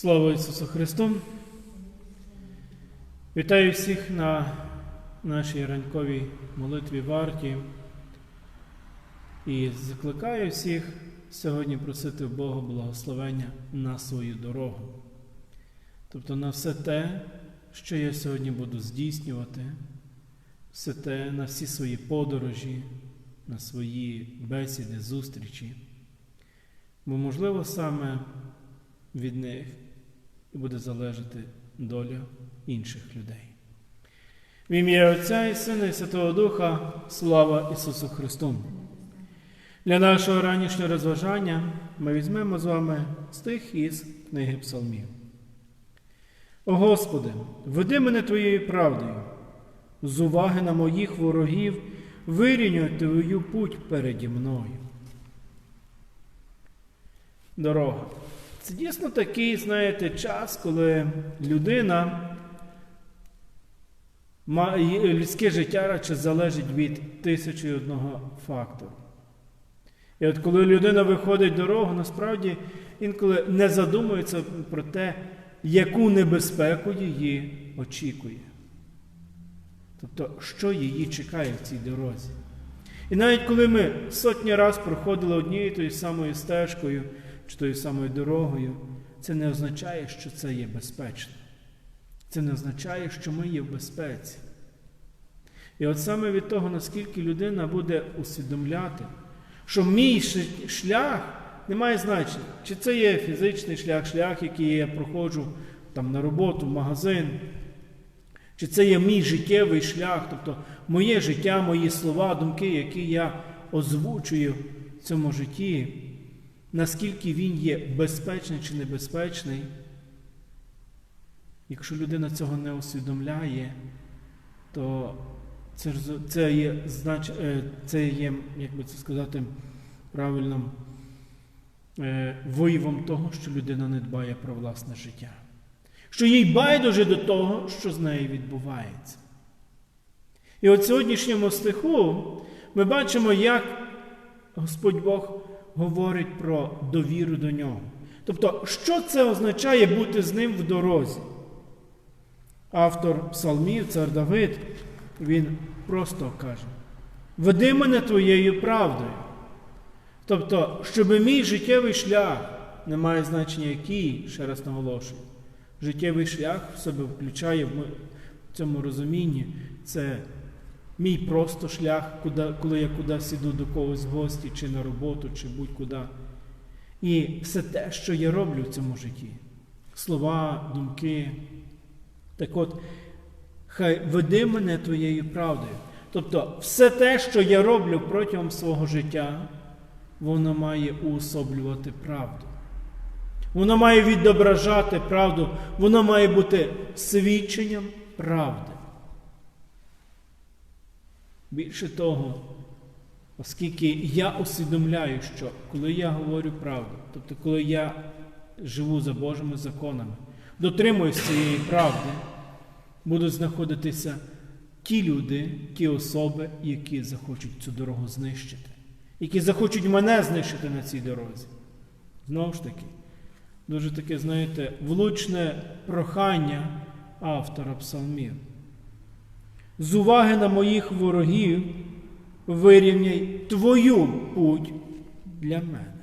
Слава Ісусу Христу! Вітаю всіх на нашій ранковій молитві варті і закликаю всіх сьогодні просити Бога благословення на свою дорогу. Тобто на все те, що я сьогодні буду здійснювати, все те на всі свої подорожі, на свої бесіди, зустрічі. Бо, можливо, саме від них і буде залежати доля інших людей. В ім'я Отця і Сина і Святого Духа, слава Ісусу Христу! Для нашого ранішнього розважання ми візьмемо з вами стих із книги Псалмів. О Господи, веди мене Твоєю правдою, з уваги на моїх ворогів вирівнюй Твою путь переді мною. Дорога. Це дійсно такий, знаєте, час, коли людина людське життя радше залежить від тисячі одного фактору. І от коли людина виходить дорогу, насправді інколи не задумується про те, яку небезпеку її очікує. Тобто, що її чекає в цій дорозі. І навіть коли ми сотні раз проходили однією тою самою стежкою, чи тою самою дорогою, це не означає, що це є безпечно. Це не означає, що ми є в безпеці. І от саме від того, наскільки людина буде усвідомляти, що мій шлях не має значення, чи це є фізичний шлях, шлях, який я проходжу там, на роботу, в магазин, чи це є мій життєвий шлях, тобто моє життя, мої слова, думки, які я озвучую в цьому житті наскільки він є безпечний чи небезпечний, якщо людина цього не усвідомляє, то це це є, знач, це є, як би це сказати, правильним виявом того, що людина не дбає про власне життя. Що їй байдуже до того, що з нею відбувається. І от сьогоднішньому стиху ми бачимо, як Господь Бог говорить про довіру до нього. Тобто, що це означає бути з ним в дорозі? Автор псалмів, цар Давид, він просто каже: веди мене твоєю правдою. Тобто, щоб мій життєвий шлях, не має значення який, ще раз наголошую, життєвий шлях в себе включає в цьому розумінні, це Мій просто шлях, коли я кудись іду до когось в гості, чи на роботу, чи будь-куди. І все те, що я роблю в цьому житті. Слова, думки. Так от, хай веди мене твоєю правдою. Тобто, все те, що я роблю протягом свого життя, воно має уособлювати правду. Воно має відображати правду, воно має бути свідченням правди. Більше того, оскільки я усвідомляю, що коли я говорю правду, тобто коли я живу за Божими законами, дотримуюсь цієї правди, будуть знаходитися ті люди, ті особи, які захочуть цю дорогу знищити, які захочуть мене знищити на цій дорозі. Знову ж таки, дуже таке, знаєте, влучне прохання автора псалмів з уваги на моїх ворогів вирівняй твою путь для мене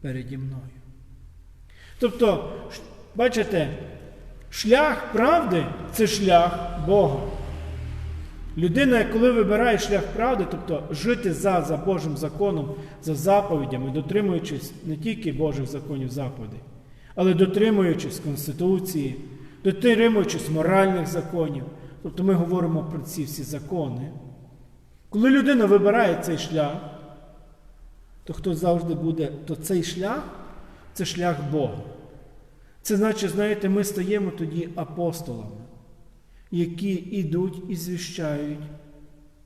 переді мною. Тобто, бачите, шлях правди це шлях Бога. Людина, коли вибирає шлях правди, тобто жити за, за Божим законом, за заповідями, дотримуючись не тільки Божих законів заповідей, але дотримуючись Конституції, дотримуючись моральних законів, Тобто ми говоримо про ці всі закони. Коли людина вибирає цей шлях, то хто завжди буде, то цей шлях це шлях Бога. Це значить, знаєте, ми стаємо тоді апостолами, які йдуть і звіщають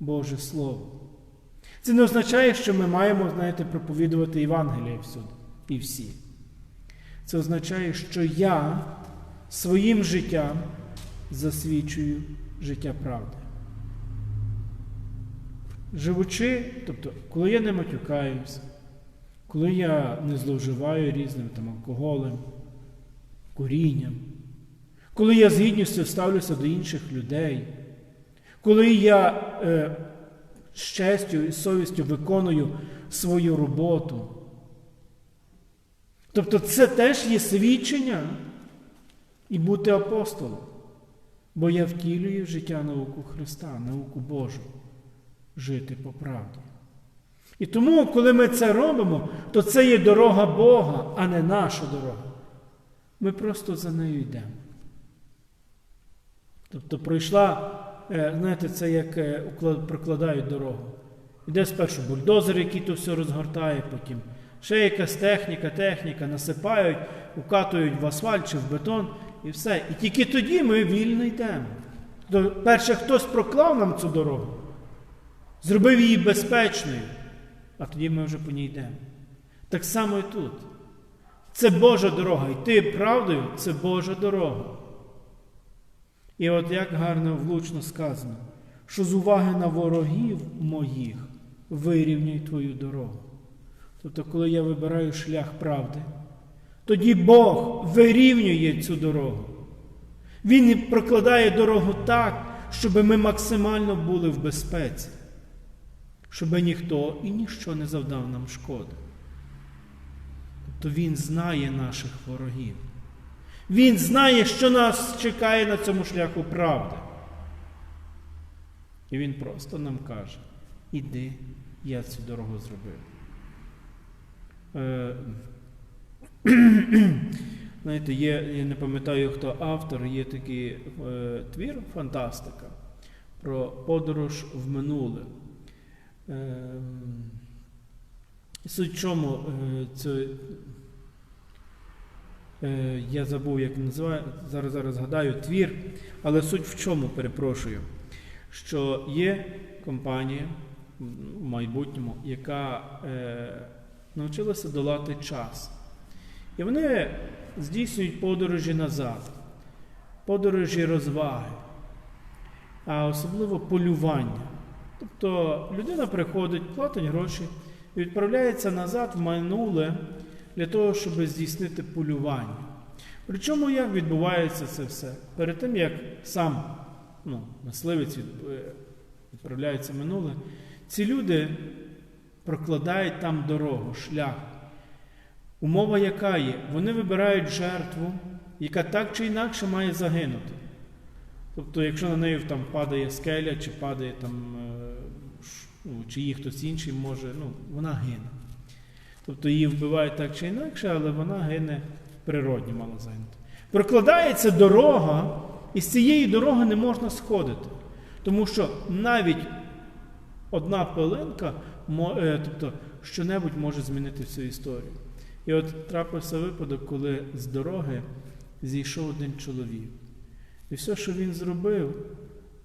Боже Слово. Це не означає, що ми маємо, знаєте, проповідувати Євангеліє всюди і всі. Це означає, що я своїм життям засвідчую життя правди. Живучи, тобто, коли я не матюкаюся, коли я не зловживаю різним там, алкоголем, корінням, коли я з гідністю ставлюся до інших людей, коли я е, з честю і совістю виконую свою роботу. Тобто це теж є свідчення і бути апостолом. Бо я втілюю в життя науку Христа, науку Божу, жити по правді. І тому, коли ми це робимо, то це є дорога Бога, а не наша дорога. Ми просто за нею йдемо. Тобто пройшла, е, знаєте, це як е, прокладають дорогу. Іде спершу бульдозер, який то все розгортає, потім ще якась техніка, техніка, насипають, укатують в асфальт чи в бетон і все. І тільки тоді ми вільно йдемо. Перше, хтось проклав нам цю дорогу, зробив її безпечною, а тоді ми вже по ній йдемо. Так само і тут. Це Божа дорога. Йти правдою це Божа дорога. І от як гарно влучно сказано, що з уваги на ворогів моїх вирівняй твою дорогу. Тобто, коли я вибираю шлях правди, тоді Бог вирівнює цю дорогу. Він прокладає дорогу так, щоб ми максимально були в безпеці, щоб ніхто і ніщо не завдав нам шкоди. Тобто Він знає наших ворогів. Він знає, що нас чекає на цьому шляху правди. І він просто нам каже: іди, я цю дорогу зробив. Знаєте, є, я не пам'ятаю, хто автор, є такий е, твір фантастика про подорож в минуле. Е, суть чому е, це, е, я забув, як він називає, зараз зараз згадаю твір, але суть в чому, перепрошую, що є компанія в майбутньому, яка е, навчилася долати час. І вони здійснюють подорожі назад, подорожі розваги, а особливо полювання. Тобто людина приходить, платить гроші і відправляється назад в минуле для того, щоб здійснити полювання. Причому як відбувається це все? Перед тим, як сам ну, мисливець е, відправляється в минуле, ці люди прокладають там дорогу, шлях. Умова яка є? Вони вибирають жертву, яка так чи інакше має загинути. Тобто, якщо на неї там падає скеля, чи падає там, е, ну, чи її хтось інший може, ну, вона гине. Тобто її вбивають так чи інакше, але вона гине природньо мало загинути. Прокладається дорога, і з цієї дороги не можна сходити. Тому що навіть одна пилинка, е, тобто, що-небудь може змінити всю історію. І от трапився випадок, коли з дороги зійшов один чоловік. І все, що він зробив,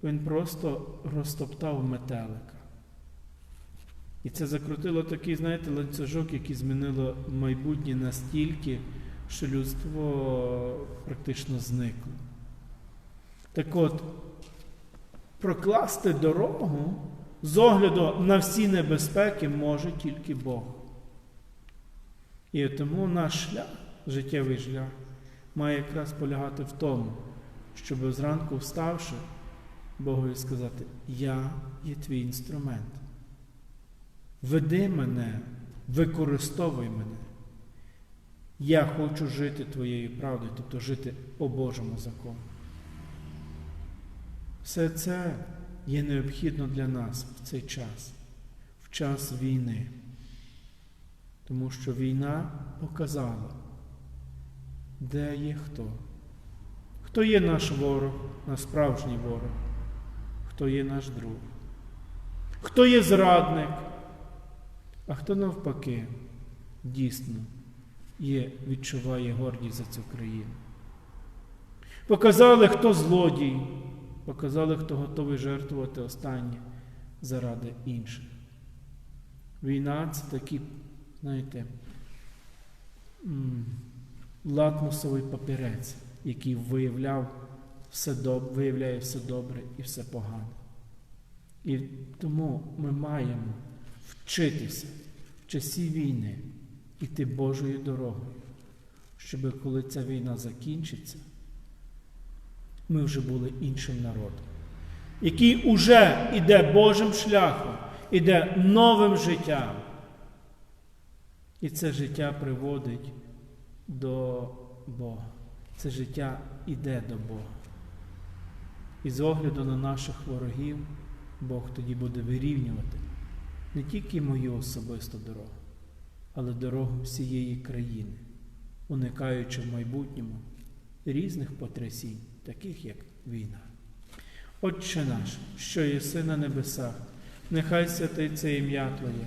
він просто розтоптав метелика. І це закрутило такий, знаєте, ланцюжок, який змінило майбутнє настільки, що людство практично зникло. Так от, прокласти дорогу з огляду на всі небезпеки може тільки Бог. І тому наш шлях, життєвий шлях, має якраз полягати в тому, щоб зранку вставши, Богові сказати, я є твій інструмент. Веди мене, використовуй мене. Я хочу жити твоєю правдою, тобто жити по Божому закону. Все це є необхідно для нас в цей час, в час війни. Тому що війна показала, де є хто. Хто є наш ворог, наш справжній ворог, хто є наш друг, хто є зрадник, а хто навпаки дійсно є, відчуває гордість за цю країну. Показали, хто злодій, показали, хто готовий жертвувати останнє заради інших. Війна це такі, знаєте, лакмусовий папірець, який виявляв все доб... виявляє все добре і все погане. І тому ми маємо вчитися в часі війни іти Божою дорогою, щоб коли ця війна закінчиться, ми вже були іншим народом, який уже іде Божим шляхом, іде новим життям. І це життя приводить до Бога. Це життя іде до Бога. І з огляду на наших ворогів, Бог тоді буде вирівнювати не тільки мою особисту дорогу, але дорогу всієї країни, уникаючи в майбутньому різних потрясінь, таких як війна. Отче наш, що єси на небесах, нехай святиться ім'я Твоє,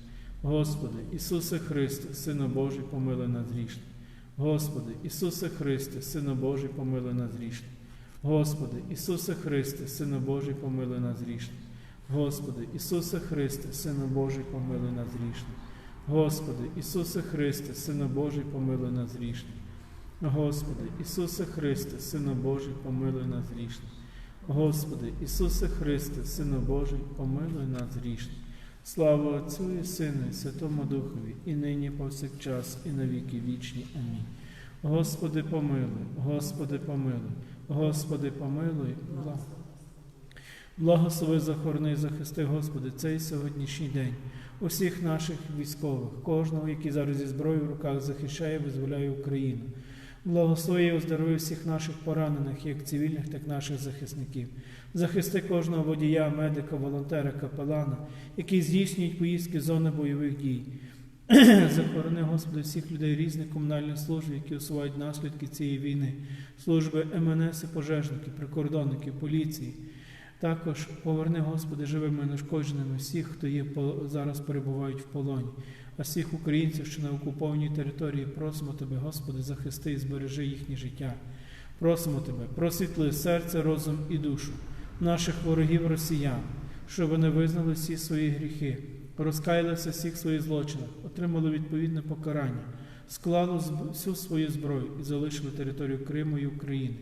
Господи, Ісусе Христе, Сину Божий, помилуй нас грішних. Господи, Ісусе Христе, Сину Божий, помилуй нас грішних. Господи, Ісусе Христе, Сину Божий, помилуй нас грішних. Господи, Ісусе Христе, Сину Божий, помилуй нас грішних. Господи, Ісусе Христе, Сину Божий, помилуй нас грішних. Господи, Ісусе Христе, Сину Божий, помилуй нас грішних. Господи, Ісусе Христе, Сину Божий, помилуй нас грішних. Слава Отцю і Сину, і Святому Духові, і нині повсякчас, і на віки вічні. Амінь. Господи, помилуй, Господи, помилуй, Господи, помилуй. Благослови, захорони, захисти, Господи, цей сьогоднішній день усіх наших військових, кожного, який зараз зі зброєю в руках захищає, визволяє Україну. Благослови і оздорови всіх наших поранених, як цивільних, так і наших захисників. Захисти кожного водія, медика, волонтера, капелана, які здійснюють поїздки з зони бойових дій. Захорони, Господи, всіх людей різних комунальних служб, які усувають наслідки цієї війни, служби МНС, і пожежників, прикордонників, поліції. Також поверни, Господи, живими і нешкодженими всіх, хто є зараз перебувають в полоні, а всіх українців, що на окупованій території, просимо Тебе, Господи, захисти і збережи їхнє життя. Просимо Тебе, просвітли серце, розум і душу наших ворогів росіян, щоб вони визнали всі свої гріхи, розкаялися всіх своїх злочинах, отримали відповідне покарання, склали всю свою зброю і залишили територію Криму і України,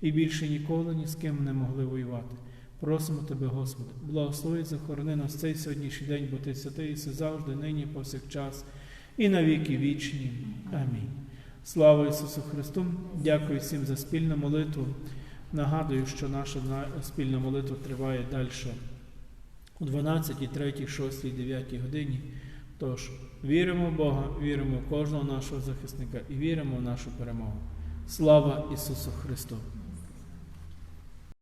і більше ніколи ні з ким не могли воювати. Просимо Тебе, Господи, благослови захорони нас цей сьогоднішній день, бо Ти святий і все завжди, нині, повсякчас, і на віки вічні. Амінь. Слава Ісусу Христу! Дякую всім за спільну молитву. Нагадую, що наша спільна молитва триває далі о 12, 3, 6, 9 годині. Тож віримо в Бога, віримо в кожного нашого захисника і віримо в нашу перемогу. Слава Ісусу Христу!